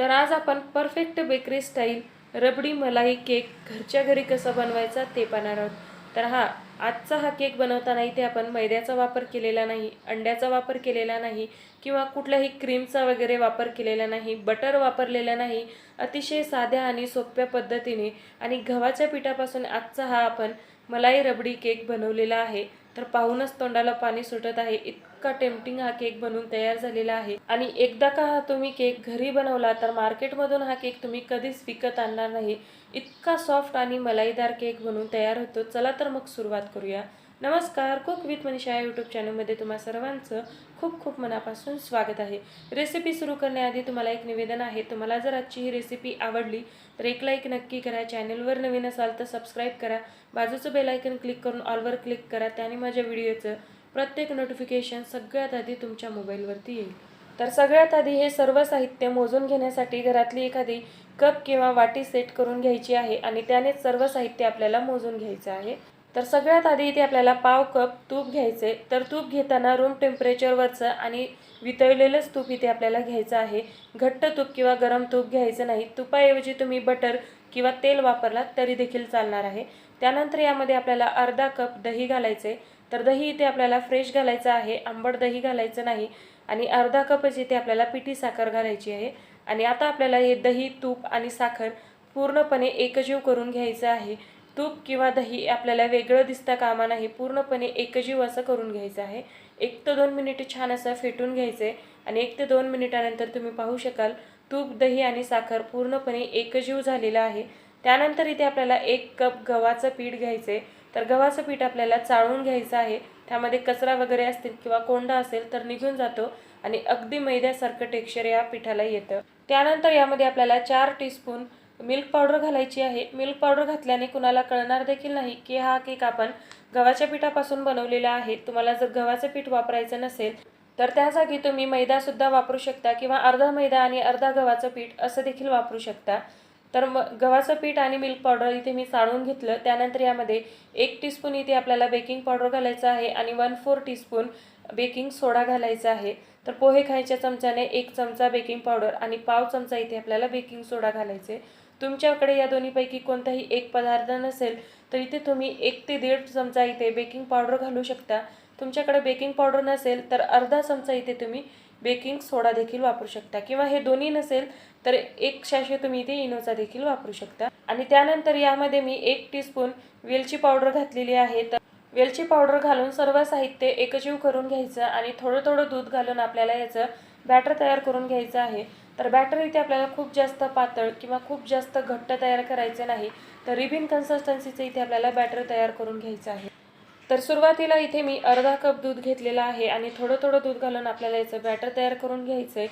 तर आज आपण परफेक्ट बेकरी स्टाईल रबडी मलाई केक घरच्या घरी कसा बनवायचा ते पाहणार आहोत. तर हा आजचा हा केक बनवताना इथे आपण मैद्याचा वापर केलेला नाही अंड्याचा वापर केलेला नाही किंवा कुठल्याही क्रीमचा वगैरे वापर केलेला नाही बटर वापरलेला नाही अतिशय साध्या आणि सोप्या पद्धतीने आणि गव्हाच्या पिठापासून आजचा हा आपण मलाई रबडी केक बनवलेला आहे. तर पाहूनच तोंडाला पाणी सुटत आहे. इतका टेम्पटिंग हा केक बनवून तयार झालेला आहे. आणि एकदा का हा तुम्ही केक घरी बनवला तर मार्केटमधून हा केक तुम्ही कधीच विकत आणणार नाही. इतका सॉफ्ट आणि मलाईदार केक बनवून तयार होतो. चला तर मग सुरुवात करूया. नमस्कार कुक विथ मनीषा या यूट्यूब चॅनलमध्ये तुम्हा सर्वांचं खूप खूप मनापासून स्वागत आहे. रेसिपी सुरू करण्याआधी तुम्हाला एक निवेदन आहे. तुम्हाला जर आजची ही रेसिपी आवडली तर एक लाईक नक्की करा. चॅनलवर नवीन असाल तर सबस्क्राईब करा. बाजूचं बेलायकन क्लिक करून ऑलवर क्लिक करा. त्याने माझ्या व्हिडिओचं प्रत्येक नोटिफिकेशन सगळ्यात आधी तुमच्या मोबाईलवरती येईल. तर सगळ्यात आधी हे सर्व साहित्य मोजून घेण्यासाठी घरातली एखादी कप किंवा वाटी सेट करून घ्यायची आहे आणि त्यानेच सर्व साहित्य आपल्याला मोजून घ्यायचं आहे. तर सगळ्यात आधी इथे आपल्याला पाव कप तूप घ्यायचे. तर तूप घेताना रूम टेम्परेचरवरचं आणि वितळलेलंच तूप इथे आपल्याला घ्यायचं आहे. घट्ट तूप किंवा गरम तूप घ्यायचं नाही. तुपाऐवजी तुम्ही बटर किंवा तेल वापरलात तरी देखील चालणार आहे. त्यानंतर यामध्ये आपल्याला अर्धा कप दही घालायचे. तर दही इथे आपल्याला फ्रेश घालायचं आहे. आंबट दही घालायचं नाही. आणि अर्धा कपच इथे आपल्याला पिठी साखर घालायची आहे. आणि आता आपल्याला हे दही तूप आणि साखर पूर्णपणे एकजीव करून घ्यायचं आहे. तूप किंवा दही आपल्याला वेगळं दिसता कामा नाही. पूर्णपणे एकजीव असं करून घ्यायचं आहे. एक ते दोन मिनिटे छान असं फेटून घ्यायचं आहे आणि एक ते दोन मिनिटानंतर तुम्ही पाहू शकाल तूप दही आणि साखर पूर्णपणे एकजीव झालेलं आहे. त्यानंतर इथे आपल्याला एक कप गव्हाचं पीठ घ्यायचे. तर गव्हाचं पीठ आपल्याला चाळून घ्यायचं आहे. त्यामध्ये कचरा वगैरे असतील किंवा कोंडा असेल तर निघून जातो आणि अगदी मैद्यासारखं टेक्स्चर या पिठाला येतं. त्यानंतर यामध्ये आपल्याला चार टीस्पून मिल्क पावडर घालायची आहे. मिल्क पावडर घातल्याने कुणाला कळणार देखील नाही की हा केक आपण गव्हाच्या पिठापासून बनवलेला आहे. तुम्हाला जर गव्हाचं पीठ वापरायचं नसेल तर त्या जागी तुम्ही मैदासुद्धा वापरू शकता किंवा अर्धा मैदा आणि अर्धा गव्हाचं पीठ असं देखील वापरू शकता. तर म गव्हाचं पीठ आणि मिल्क पावडर इथे मी चाळून घेतलं. त्यानंतर यामध्ये एक टीस्पून इथे आपल्याला बेकिंग पावडर घालायचं आहे आणि one four teaspoon baking soda घालायचा आहे. तर पोहे खायच्या चमच्याने एक चमचा बेकिंग पावडर आणि पाव चमचा इथे आपल्याला बेकिंग सोडा घालायचे. तुमच्याकडे या दोन्हीपैकी कोणताही एक पदार्थ नसेल तर इथे तुम्ही एक ते दीड चमचा इथे बेकिंग पावडर घालू शकता. तुमच्याकडे बेकिंग पावडर नसेल तर अर्धा चमचा इथे तुम्ही बेकिंग सोडा देखील वापरू शकता. किंवा हे दोन्ही नसेल तर एक शाशे तुम्ही इथे इनोचा देखील वापरू शकता. आणि त्यानंतर यामध्ये मी एक टीस्पून वेलची पावडर घातलेली आहे. तर वेलची पावडर घालून सर्व साहित्य एकजीव करून घ्यायचं आणि थोडं थोडं दूध घालून आपल्याला याचं बॅटर तयार करून घ्यायचं आहे. तर बॅटर इथे आपल्याला खूप जास्त पातळ किंवा खूप जास्त घट्ट तयार करायचं नाही तर रिबिन कन्सिस्टन्सीचं इथे आपल्याला बॅटर तयार करून घ्यायचं आहे. तर सुरुवातीला इथे मी अर्धा कप दूध घेतलेला आहे आणि थोडं थोडं दूध घालून आपल्याला याचं बॅटर तयार करून घ्यायचं आहे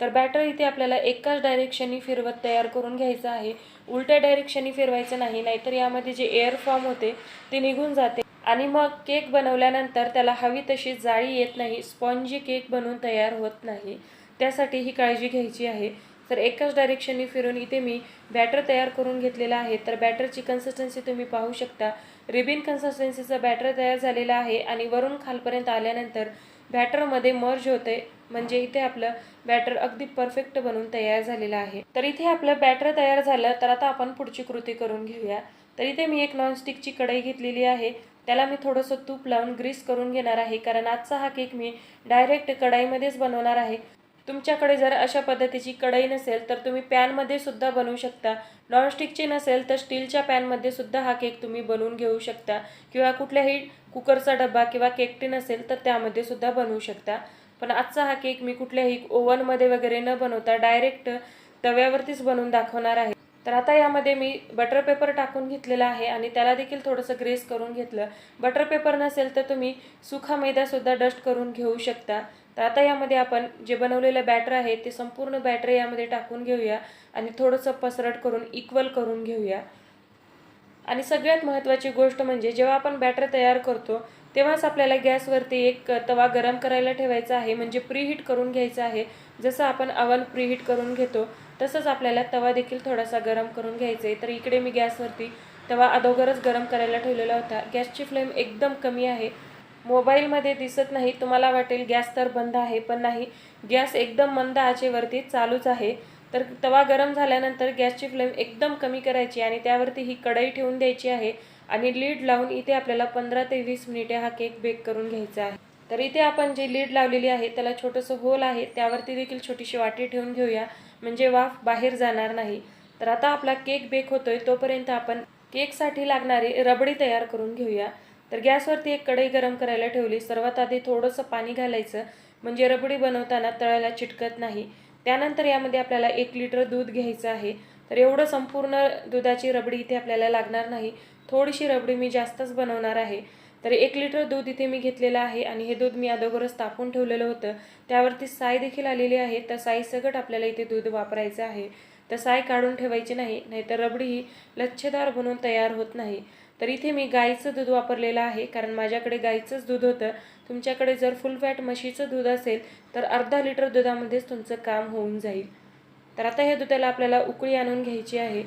तर बॅटर इथे आपल्याला एकाच डायरेक्शनी फिरवत तयार करून घ्यायचं आहे. उलट्या डायरेक्शनी फिरवायचं नाही नाहीतर यामध्ये जे एअर फॉर्म होते ते निघून जाते. आणि मग केक बनवल्यानंतर त्याला हवी तशी जाळी येत नाही स्पॉन्जी केक बनवून तयार होत नाही. त्यासाठी ही काळजी घ्यायची आहे. तर एकाच डायरेक्शननी फिरून इथे मी बॅटर तयार करून घेतलेला आहे. तर बॅटरची कन्सिस्टन्सी तुम्ही पाहू शकता. रिबिन कन्सिस्टन्सीचं बॅटर तयार झालेलं आहे आणि वरून खालपर्यंत आल्यानंतर बॅटरमध्ये मर्ज होते. म्हणजे इथे आपलं बॅटर अगदी परफेक्ट बनवून तयार झालेलं आहे. तर इथे आपलं बॅटर तयार झालं तर आता आपण पुढची कृती करून घेऊया. तर इथे मी एक नॉनस्टिकची कढई घेतलेली आहे. त्याला मी थोडंसं तूप लावून ग्रीस करून घेणार आहे कारण आजचा हा केक मी डायरेक्ट कढाईमध्येच बनवणार आहे. तुमच्याकडे जर अशा पद्धतीची कढई नसेल तर तुम्ही पॅनमध्ये सुद्धा बनवू शकता. नॉनस्टिकची नसेल तर स्टीलच्या पॅनमध्ये सुद्धा हा केक तुम्ही बनवून घेऊ शकता. किंवा कुठल्याही कुकरचा डब्बा किंवा केकटी नसेल तर त्यामध्ये सुद्धा बनवू शकता. पण आजचा हा केक मी कुठल्याही ओव्हनमध्ये वगैरे न बनवता डायरेक्ट तव्यावरतीच बनवून दाखवणार आहे. तर आता यामध्ये मी बटर पेपर टाकून घेतलेला आहे आणि त्याला देखील थोडंसं ग्रेस करून घेतलं. बटर पेपर नसेल तर तुम्ही सुखा मैदासुद्धा डस्ट करून घेऊ शकता. तर आता यामध्ये आपण जे बनवलेलं बॅटर आहे ते संपूर्ण बॅटर यामध्ये टाकून घेऊया आणि थोडंसं पसरट करून इक्वल करून घेऊया. आणि सगळ्यात महत्त्वाची गोष्ट म्हणजे जेव्हा आपण बॅटर तयार करतो तेव्हाच आपल्याला गॅसवरती एक तवा गरम करायला ठेवायचा आहे म्हणजे प्रीहीट करून घ्यायचा आहे. जसं आपण अवन प्रीहीट करून घेतो तसंच आपल्याला तवा देखील थोडासा गरम करून घ्यायचा आहे तर इकडे मी गॅसवरती तवा अदोगरच गरम करायला ठेवलेला होता. गॅसची फ्लेम एकदम कमी आहे. मोबाईलमध्ये दिसत नाही. तुम्हाला वाटेल गॅस तर बंद आहे पण नाही. गॅस एकदम मंद आचेवरती चालूच आहे. तर तवा गरम झाल्यानंतर गॅसची फ्लेम एकदम कमी करायची आणि त्यावरती ही कढई ठेवून द्यायची आहे आणि लीड लावून इथे आपल्याला पंधरा ते वीस मिनिटे हा केक बेक करून घ्यायचा आहे. तर इथे आपण जे लीड लावलेली आहे त्याला छोटंसं होल आहे. त्यावरती देखील छोटीशी वाटी ठेवून घेऊया. म्हणजे वाफ बाहेर जाणार नाही. तर आता आपला केक बेक होतोय तोपर्यंत आपण केकसाठी लागणारी रबडी तयार करून घेऊया. तर गॅसवरती एक कढई गरम करायला ठेवली. सर्वात आधी थोडंसं पाणी घालायचं. म्हणजे रबडी बनवताना तळायला चिटकत नाही. त्यानंतर यामध्ये आपल्याला एक लिटर दूध घ्यायचं आहे. तर एवढं संपूर्ण दुधाची रबडी इथे आपल्याला लागणार नाही. थोडीशी रबडी मी जास्तच बनवणार आहे. तर एक लिटर दूध इथे मी घेतलेलं आहे आणि हे दूध मी अगोदरच तापून ठेवलेलं होतं. त्यावरती साय देखील आलेली आहे. तर साई सगट आपल्याला इथे दूध वापरायचं आहे. तर साय काढून ठेवायची नाही नाहीतर रबडी ही लच्छेदार बनून तयार होत नाही. तर इथे मी गाईचं दूध वापरलेलं आहे कारण माझ्याकडे गाईचंच दूध होतं. तुमच्याकडे जर फुल फॅट म्हशीचं दूध असेल तर अर्धा लिटर दुधामध्येच तुमचं काम होऊन जाईल. तर आता ह्या दुधाला आपल्याला उकळी आणून घ्यायची आहे.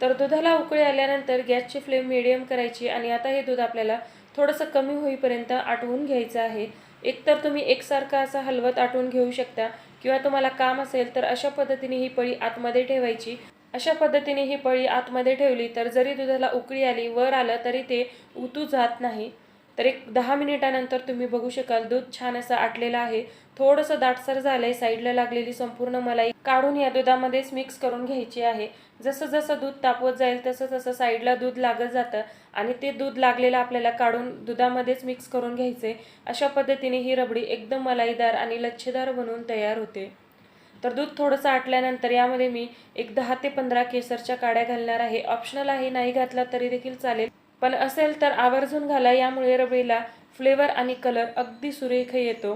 तर दुधाला उकळी आल्यानंतर गॅसची फ्लेम मिडियम करायची आणि आता हे दूध आपल्याला थोडंसं कमी होईपर्यंत आटवून घ्यायचं आहे. एकतर तुम्ही एकसारखा असा हलवत आटवून घेऊ शकता किंवा तुम्हाला काम असेल तर अशा पद्धतीने ही पळी आतमध्ये ठेवायची. अशा पद्धतीने ही पळी आतमध्ये ठेवली तर जरी दुधाला उकळी आली वर आलं तरी ते उतू जात नाही. तर एक दहा मिनिटानंतर तुम्ही बघू शकाल दूध छान असं आटलेलं आहे. थोडंसं दाटसर झालंय साईडला लागलेली संपूर्ण मलाई काढून या दुधामध्येच मिक्स करून घ्यायची आहे. जसं जसं दूध तापवत जाईल तसं तसं साईडला दूध लागत जातं आणि ते दूध लागलेलं आपल्याला काढून दुधामध्येच मिक्स करून घ्यायचे. अशा पद्धतीने ही रबडी एकदम मलाईदार आणि लच्छेदार बनवून तयार होते. तर दूध थोडंसं आटल्यानंतर यामध्ये मी एक दहा ते पंधरा केसरच्या काड्या घालणार आहे. ऑप्शनल आहे नाही घातला तरी देखील चालेल. पण असेल तर आवर्जून घाला यामुळे रबडीला फ्लेवर आणि कलर अगदी सुरेख येतो.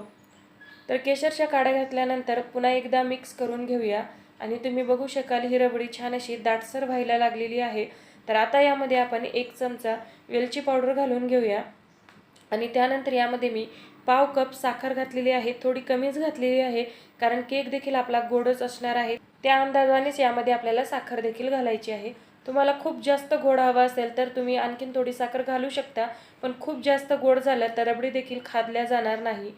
तर केशरच्या काड्या घातल्यानंतर पुन्हा एकदा मिक्स करून घेऊया. आणि तुम्ही बघू शकाल ही रबडी छान अशी दाटसर व्हायला लागलेली आहे. तर आता यामध्ये आपण एक चमचा वेलची पावडर घालून घेऊया. आणि त्यानंतर यामध्ये मी पाव कप साखर घातलेली आहे. थोडी कमीच घातलेली आहे कारण केक देखील आपला गोडच असणार आहे. त्या अंदाजानेच यामध्ये आपल्याला साखर देखील घालायची आहे. तुम्हाला खूप जास्त गोड हवा असेल तर तुम्ही आणखीन थोडी साखर घालू शकता पण खूप जास्त गोड झालं तर रबडी देखील खादल्या जाणार नाही.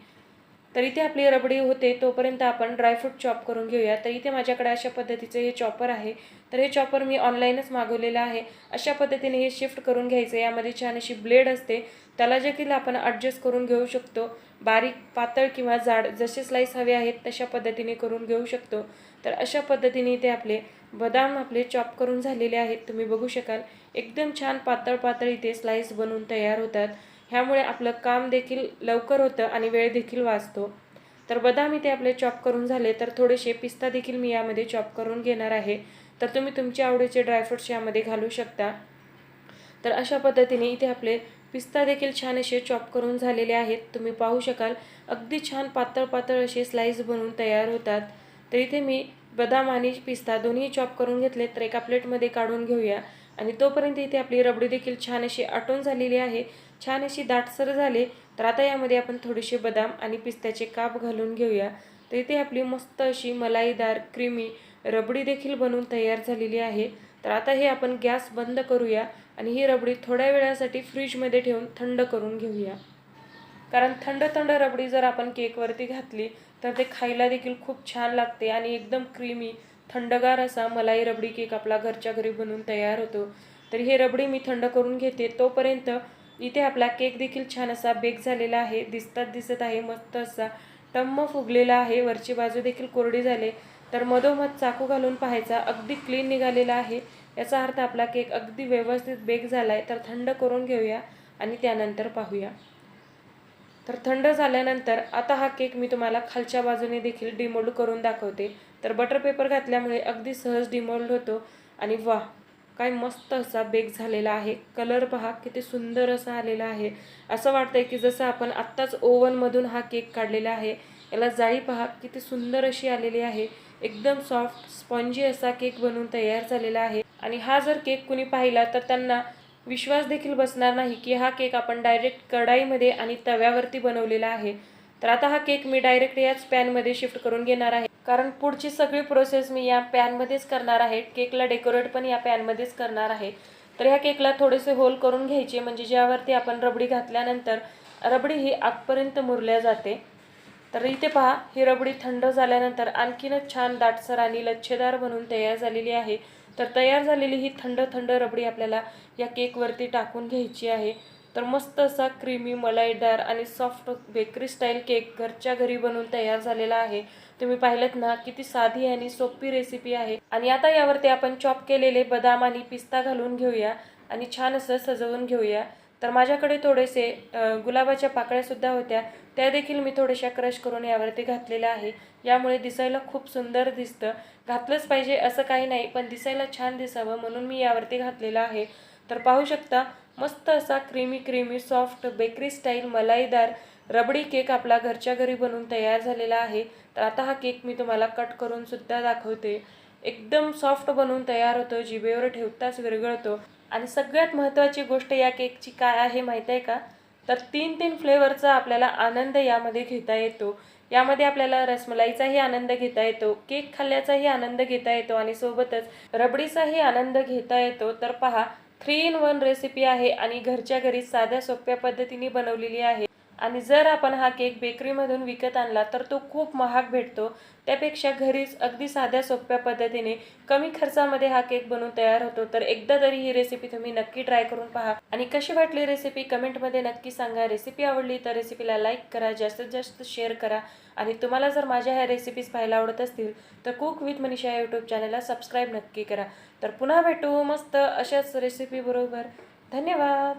तर इथे आपली रबडी होते तोपर्यंत आपण ड्रायफ्रूट चॉप करून घेऊया. तर इथे माझ्याकडे अशा पद्धतीचं हे चॉपर आहे. तर हे चॉपर मी ऑनलाईनच मागवलेलं आहे. अशा पद्धतीने हे शिफ्ट करून घ्यायचं. यामध्ये छान अशी ब्लेड असते. त्याला देखील आपण ॲडजस्ट करून घेऊ शकतो. बारीक पातळ किंवा जाड जसे स्लाईस हवे आहेत तशा पद्धतीने करून घेऊ शकतो. तर अशा पद्धतीने इथे आपले बदाम आपले चॉप करून झालेले आहेत. तुम्ही बघू शकाल एकदम छान पातळ पातळ इथे स्लाईस बनवून तयार होतात. ह्यामुळे आपलं काम देखील लवकर होतं आणि वेळ देखील वाचतो. तर बदाम इथे आपले चॉप करून झाले तर थोडेसे पिस्ता देखील मी यामध्ये चॉप करून घेणार आहे. तर तुम्ही तुमच्या आवडीचे ड्रायफ्रुट्स यामध्ये घालू शकता. तर अशा पद्धतीने इथे आपले पिस्ता देखील छान असे चॉप करून झालेले आहेत. तुम्ही पाहू शकाल अगदी छान पातळ पातळ असे स्लाईस बनवून तयार होतात. तर इथे मी बदाम आणि पिस्ता दोन्ही चॉप करून घेतले तर एका प्लेटमध्ये काढून घेऊया. आणि तोपर्यंत इथे आपली रबडी देखील छान अशी आटून झालेली आहे. छान अशी दाटसर झाली तर आता यामध्ये आपण थोडेसे बदाम आणि पिस्त्याचे काप घालून घेऊया. तर इथे आपली मस्त अशी मलाईदार क्रीमी रबडी देखील बनवून तयार झालेली आहे. तर आता हे आपण गॅस बंद करूया आणि ही रबडी थोड्या वेळासाठी फ्रीजमध्ये ठेवून थंड करून घेऊया. कारण थंड थंड रबडी जर आपण केकवरती घातली तर ते खायला देखील खूप छान लागते आणि एकदम क्रीमी थंडगार असा मलाई रबडी केक आपला घरच्या घरी बनवून तयार होतो. तर हे रबडी मी थंड करून घेते. तोपर्यंत इथे आपला केक देखील छान असा बेक झालेला आहे. दिसतात दिसत आहे मस्त असा टम्म फुगलेला आहे. वरची बाजू देखील कोरडी झाले. तर मधोमध चाकू घालून पाहायचा. अगदी क्लीन निघालेला आहे. याचा अर्थ आपला केक अगदी व्यवस्थित बेक झाला आहे तर थंड करून घेऊया आणि त्यानंतर पाहूया. तर थंड झाल्यानंतर आता हा केक मी तुम्हाला खालच्या बाजूने देखील डिमोल्ड करून दाखवते. तर बटर पेपर घातल्यामुळे अगदी सहज डिमोल्ड होतो आणि वा काय मस्त असा बेक झालेला आहे. कलर पहा किती सुंदर असा आलेला आहे. असं वाटतंय की जसं आपण आत्ताच ओव्हनमधून हा केक काढलेला आहे याला जाळी पहा किती सुंदर अशी आलेली आहे. एकदम सॉफ्ट स्पॉन्जी असा केक बनवून तयार झालेला आहे. आणि हा जर केक कुणी पाहिला तर त्यांना विश्वास देखील बसणार नाही की हा केक आपण डायरेक्ट कढाईमध्ये आणि तव्यावरती बनवलेला आहे. तर आता हा केक मी डायरेक्ट याच पॅनमध्ये शिफ्ट करून घेणार आहे. कारण पुढची सगळी प्रोसेस मी या पॅनमध्येच करणार आहे. केकला डेकोरेट पण या पॅनमध्येच करणार आहे. तर ह्या केकला थोडेसे होल करून घ्यायचे. म्हणजे ज्यावरती आपण रबडी घातल्यानंतर रबडी ही आगपर्यंत मुरल्या जाते. तर इथे पहा ही रबडी थंड झाल्यानंतर आणखीनच छान दाटसर आणि लच्छेदार बनून तयार झालेली आहे. तर तयार झालेली ही थंड थंड रबडी आपल्याला या केकवरती टाकून घ्यायची आहे. तर मस्त असा क्रीमी मलाईदार आणि सॉफ्ट बेकरी स्टाईल केक घरच्या घरी बनवून तयार झालेला आहे. तुम्ही पाहिलं ना किती साधी आणि सोपी रेसिपी आहे. आणि आता यावरती आपण चॉप केलेले बदाम आणि पिस्ता घालून घेऊया आणि छान असं सजवून घेऊया. तर माझ्याकडे थोडेसे गुलाबाच्या पाकळ्यासुद्धा होत्या. त्या देखील मी थोड्याशा क्रश करून यावरती घातलेल्या आहे. यामुळे दिसायला खूप सुंदर दिसतं. घातलंच पाहिजे असं काही नाही पण दिसायला छान दिसावं म्हणून मी यावरती घातलेलं आहे. तर पाहू शकता मस्त असा creamy creamy soft bakery style मलाईदार रबडी केक आपला घरच्या घरी बनवून तयार झालेला आहे. तर आता हा केक मी तुम्हाला कट करून सुद्धा दाखवते. एकदम सॉफ्ट बनवून तयार होतो जिभेवर ठेवताच विरघळतो. आणि सगळ्यात महत्त्वाची गोष्ट या केकची काय आहे माहीत आहे का? तर तीन तीन फ्लेवरचा आपल्याला आनंद यामध्ये घेता येतो. यामध्ये आपल्याला रसमलाईचाही आनंद घेता येतो केक खाल्ल्याचाही आनंद घेता येतो आणि सोबतच रबडीचाही आनंद घेता येतो. तर पहा थ्री इन वन रेसिपी आहे आणि घरच्या घरी साध्या सोप्या पद्धतीने बनवलेली आहे. आणि जर आपण हा केक बेकरीमधून विकत आणला तर तो खूप महाग भेटतो. त्यापेक्षा घरीच अगदी साध्या सोप्या पद्धतीने कमी खर्चामध्ये हा केक बनवून तयार होतो. तर एकदा तरी ही रेसिपी तुम्ही नक्की ट्राय करून पहा. आणि कशी वाटली रेसिपी कमेंटमध्ये नक्की सांगा. रेसिपी आवडली तर रेसिपीला लाईक करा. जास्तीत जास्त शेअर करा. आणि तुम्हाला जर माझ्या ह्या रेसिपीज पाहायला आवडत असतील तर कुक विथ मनीषा या यूट्यूब चॅनलला सबस्क्राईब नक्की करा. तर पुन्हा भेटू मस्त अशाच रेसिपीबरोबर धन्यवाद!